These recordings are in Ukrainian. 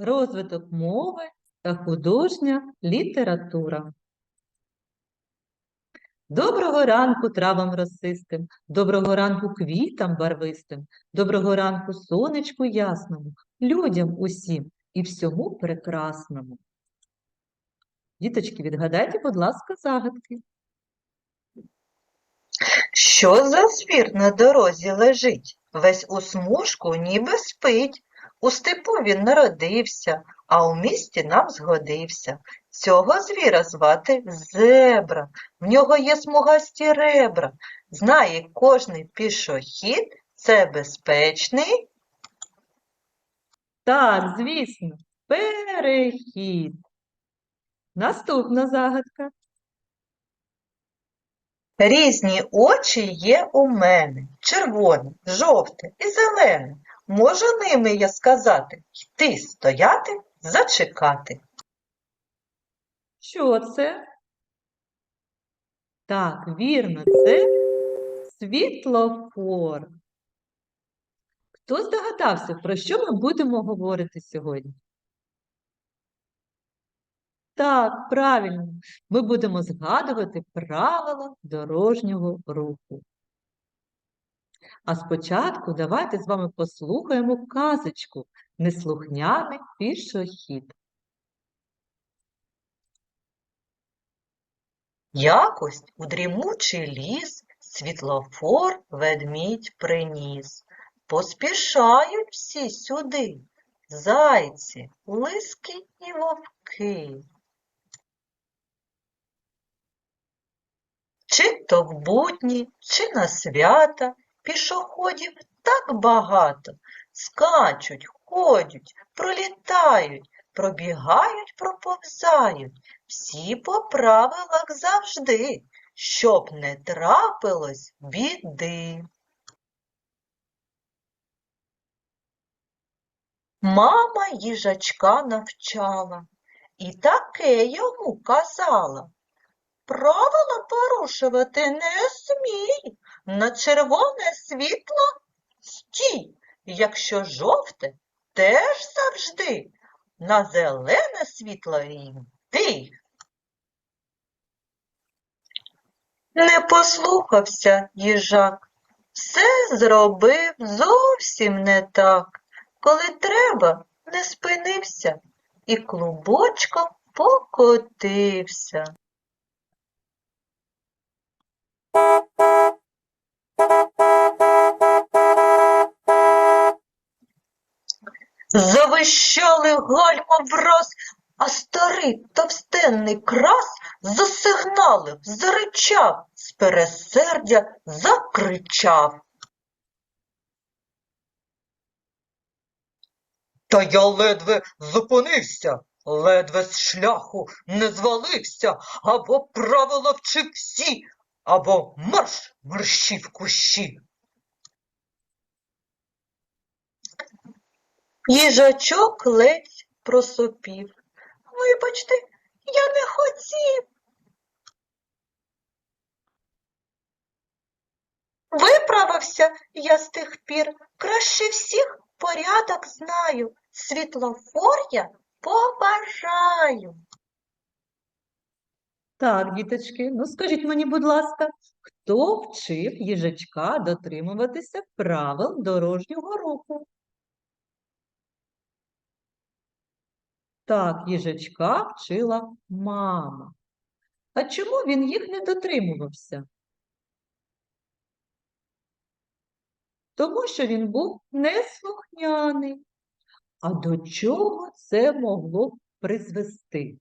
розвиток мови та художня література. Доброго ранку травам росистим, доброго ранку квітам барвистим, доброго ранку сонечку ясному, людям усім і всьому прекрасному. Діточки, відгадайте, будь ласка, загадки. Що за звір на дорозі лежить? Весь у смужку ніби спить. У степу він народився, а у місті нам згодився. Цього звіра звати зебра. В нього є смугасті ребра. Знає кожний пішохід, це безпечний. Так, звісно, перехід. Наступна загадка. Різні очі є у мене, червоне, жовте і зелене. Можу ними я сказати, йти стояти, зачекати. Що це? Так, вірно, це світлофор. Хто здогадався, про що ми будемо говорити сьогодні? Так, правильно, ми будемо згадувати правила дорожнього руху. А спочатку давайте з вами послухаємо казочку Неслухняний пішохід. Якось у дрімучий ліс світлофор ведмідь приніс. Поспішають всі сюди, зайці, лиски і вовки. Чи то в будні, чи на свята пішоходів так багато. Скачуть, ходять, пролітають, пробігають, проповзають. Всі по правилах завжди, щоб не трапилось біди. Мама їжачка навчала і таке йому казала. Правила порушувати не смій, на червоне світло стій, якщо жовте, теж завжди, на зелене світло йди. Не послухався їжак, все зробив зовсім не так. Коли треба, не спинився і клубочком покотився. Завищали гальма враз, а старий товстенний крас засигналив, заричав, з пересердя закричав. Та я ледве зупинився, ледве з шляху не звалився, або правила вчив всі, або марш мерщі в кущі. Їжачок ледь просопів. Вибачте, я не хотів. Виправився я з тих пір, краще всіх порядок знаю, світлофор я побажаю. Так, діточки, ну скажіть мені, будь ласка, хто вчив їжачка дотримуватися правил дорожнього руху? Так, їжачка вчила мама. А чому він їх не дотримувався? Тому що він був неслухняний. А до чого це могло б призвести?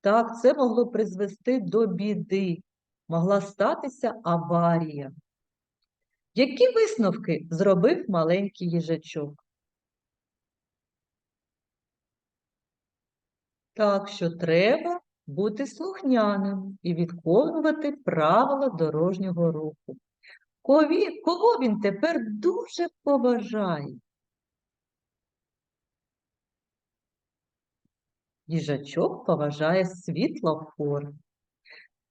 Так, це могло призвести до біди, могла статися аварія. Які висновки зробив маленький їжачок? Так, що треба бути слухняним і виконувати правила дорожнього руху. Кого він тепер дуже поважає? Їжачок поважає світлофор.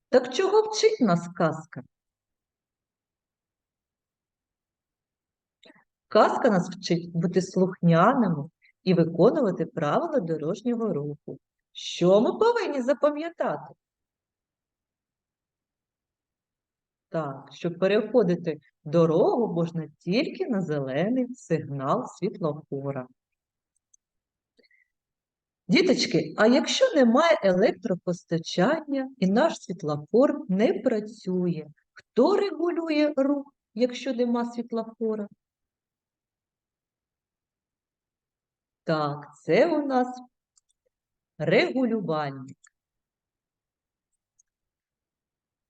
Так чого вчить нас казка? Казка нас вчить бути слухняними і виконувати правила дорожнього руху. Що ми повинні запам'ятати? Так, щоб переходити дорогу можна тільки на зелений сигнал світлофора. Діточки, а якщо немає електропостачання і наш світлофор не працює, хто регулює рух, якщо нема світлофора? Так, це у нас регулювальник.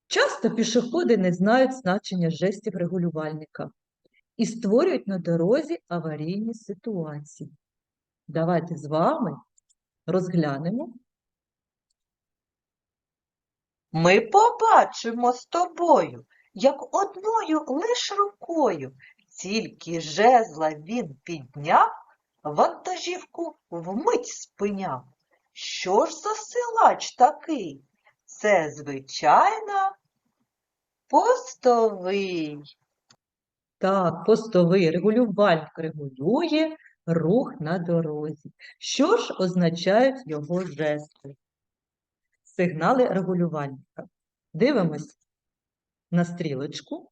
Часто пішоходи не знають значення жестів регулювальника і створюють на дорозі аварійні ситуації. Давайте з вами розглянемо. Ми побачимо з тобою, як одною лиш рукою, тільки жезла він підняв, вантажівку вмить спиняв. Що ж за силач такий? Це, звичайно, постовий. Так, постовий регулювальник регулює рух на дорозі. Що ж означають його жести? Сигнали регулювальника. Дивимось на стрілочку.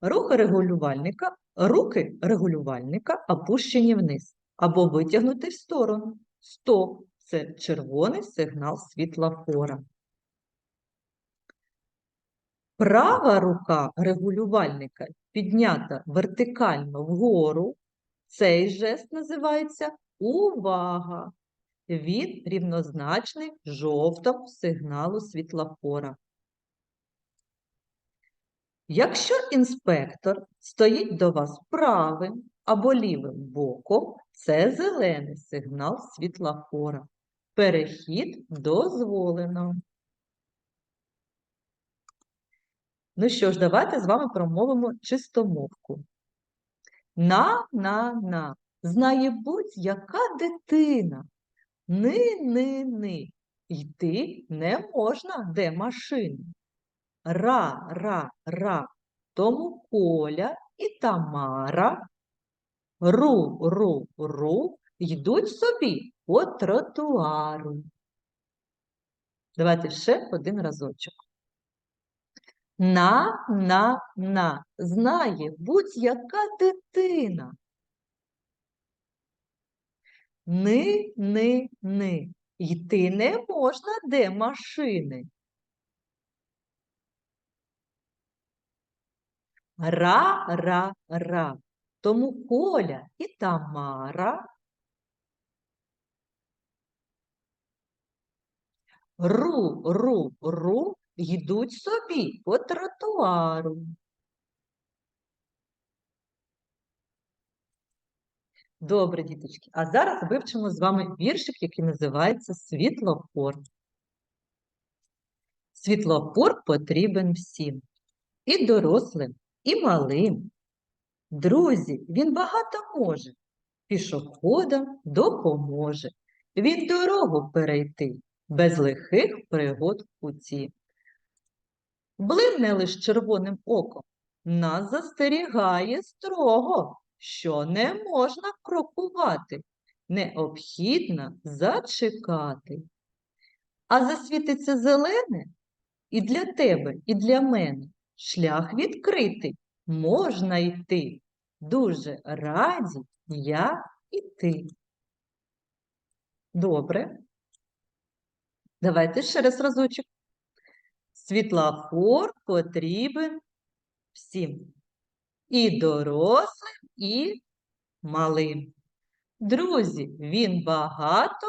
Рухи регулювальника, руки регулювальника опущені вниз або витягнуті в сторону. Стоп – це червоний сигнал світлофора. Права рука регулювальника піднята вертикально вгору. Цей жест називається увага. Він рівнозначний жовтому сигналу світлофора. Якщо інспектор стоїть до вас правим або лівим боком, це зелений сигнал світлофора. Перехід дозволено. Ну що ж, давайте з вами промовимо чистомовку. На, на, на. Знає будь-яка дитина. Ни, ни, ни. Йти не можна, де машини. Ра, ра, ра. Тому Коля і Тамара. Ру, ру, ру. Йдуть собі по тротуару. Давайте ще один разочок. На, на, на. Знає будь-яка дитина. Ни, ни, ни. Йти не можна, де машини. Ра, ра, ра. Тому Коля і Тамара ру, ру, ру йдуть собі по тротуару. Добре, діточки. А зараз вивчимо з вами віршик, який називається Світлофор. Світлофор потрібен всім. І дорослим, і малим. Друзі, він багато може. Пішоходам допоможе. Він дорогу перейти без лихих пригод в путі. Блимне лиш червоним оком, нас застерігає строго, що не можна крокувати, необхідно зачекати. А засвітиться зелене і для тебе, і для мене шлях відкритий, можна йти. Дуже раді я і ти. Добре. Давайте ще раз разочок. Світлофор потрібен всім. І дорослим, і малим. Друзі, він багато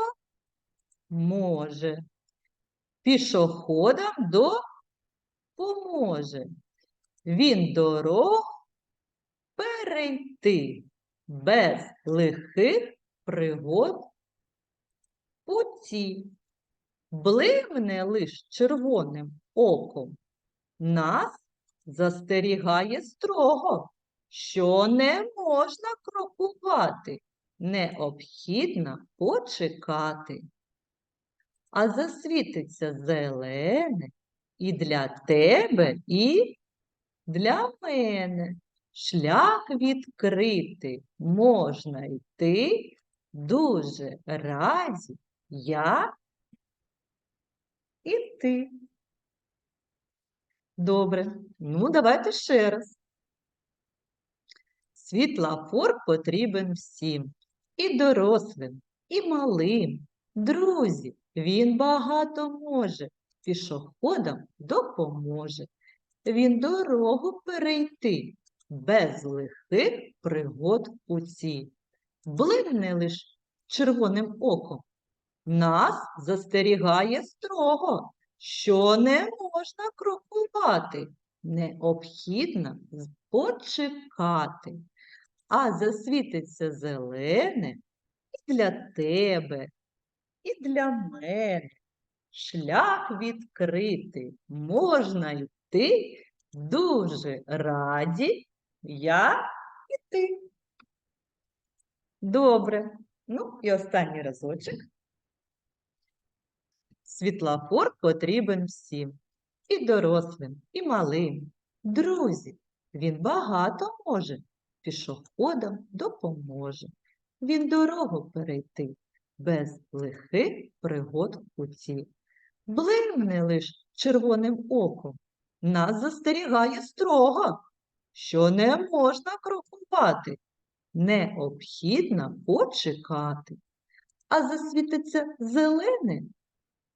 може. Пішоходам допоможе. Він дорогу перейти без лихих пригод путі. Блимне лиш червоним оком. Нас застерігає строго, що не можна крокувати, необхідно почекати. А засвітиться зелене і для тебе, і для мене. шлях відкритий, можна йти, дуже раді я і ти. Добре, ну давайте ще раз. Світлофор потрібен всім, і дорослим, і малим. Друзі, він багато може, пішоходам допоможе. Він дорогу перейти, без лихих пригод у цій. Блимне лиш червоним оком. Нас застерігає строго, що не можна крокувати, необхідно почекати. А засвітиться зелене і для тебе, і для мене. Шлях відкритий, можна йти, дуже раді я і ти. Добре. Ну і останній разочок. Світлофор потрібен всім, і дорослим, і малим. Друзі, він багато може, пішоходам допоможе. Він дорогу перейти, без лихих пригод в. Блимне лиш червоним оком, нас застерігає строго, що не можна крокувати, необхідно почекати. А засвітиться зелене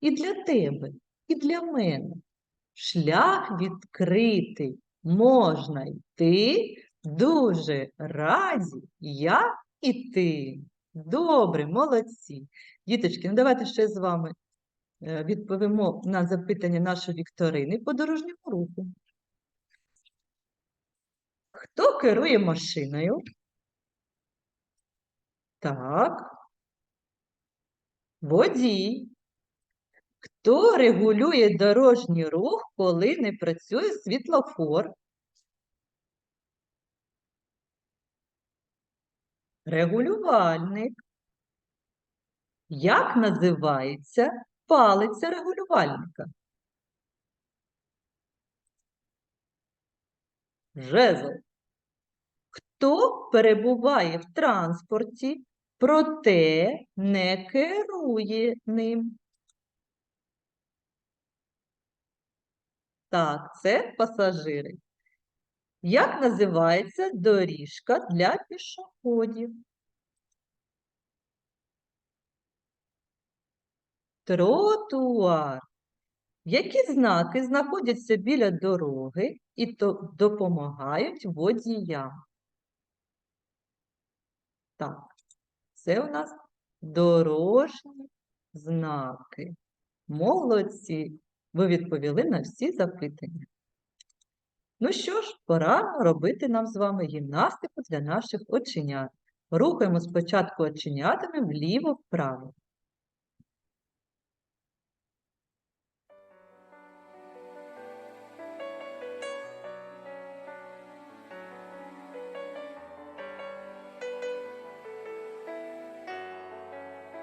і для тебе, і для мене. Шлях відкритий, можна йти, дуже раді я і ти. Добре, молодці. Діточки, ну давайте ще з вами е, відповімо на запитання нашої вікторини по дорожньому руху. Хто керує машиною? Так. Водій. Хто регулює дорожній рух, коли не працює світлофор? Регулювальник. Як називається палиця регулювальника? Жезл. Хто перебуває в транспорті, проте не керує ним? Так, це пасажири. Як називається доріжка для пішоходів? Тротуар. Які знаки знаходяться біля дороги і допомагають водіям? Так, це у нас дорожні знаки. Молодці! Ви відповіли на всі запитання. Ну що ж, пора робити нам з вами гімнастику для наших оченят. Рухаємо спочатку оченятами вліво-вправо.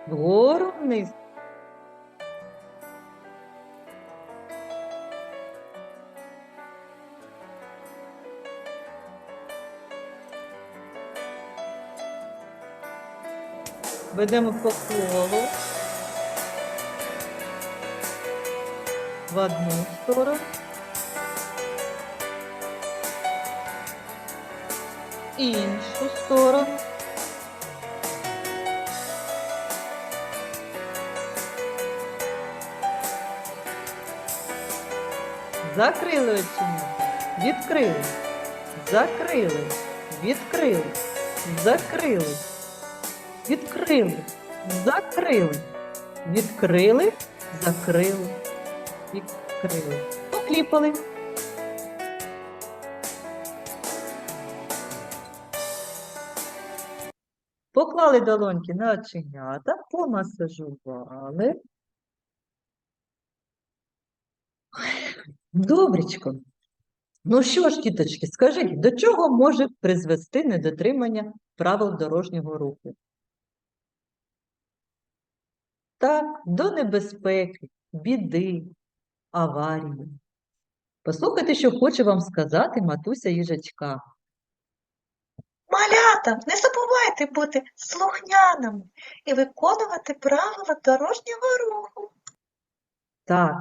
Вгору вниз. Ведемо по колу. В одну сторону. Іншу сторону. Закрили оченята. Відкрили. Закрили. Відкрили. Закрили. Відкрили. Закрили. Відкрили. Закрили. Відкрили. Покліпали. Поклали долоньки на оченята, помасажували. Добречко. Ну що ж, діточки, скажіть, до чого може призвести недотримання правил дорожнього руху? Так, до небезпеки, біди, аварії. Послухайте, що хоче вам сказати матуся їжачка. Малята, не забувайте бути слухняними і виконувати правила дорожнього руху. Так,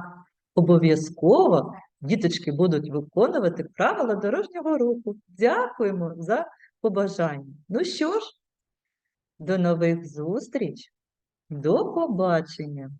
обов'язково діточки будуть виконувати правила дорожнього руху. Дякуємо за побажання. Ну що ж, до нових зустріч, до побачення!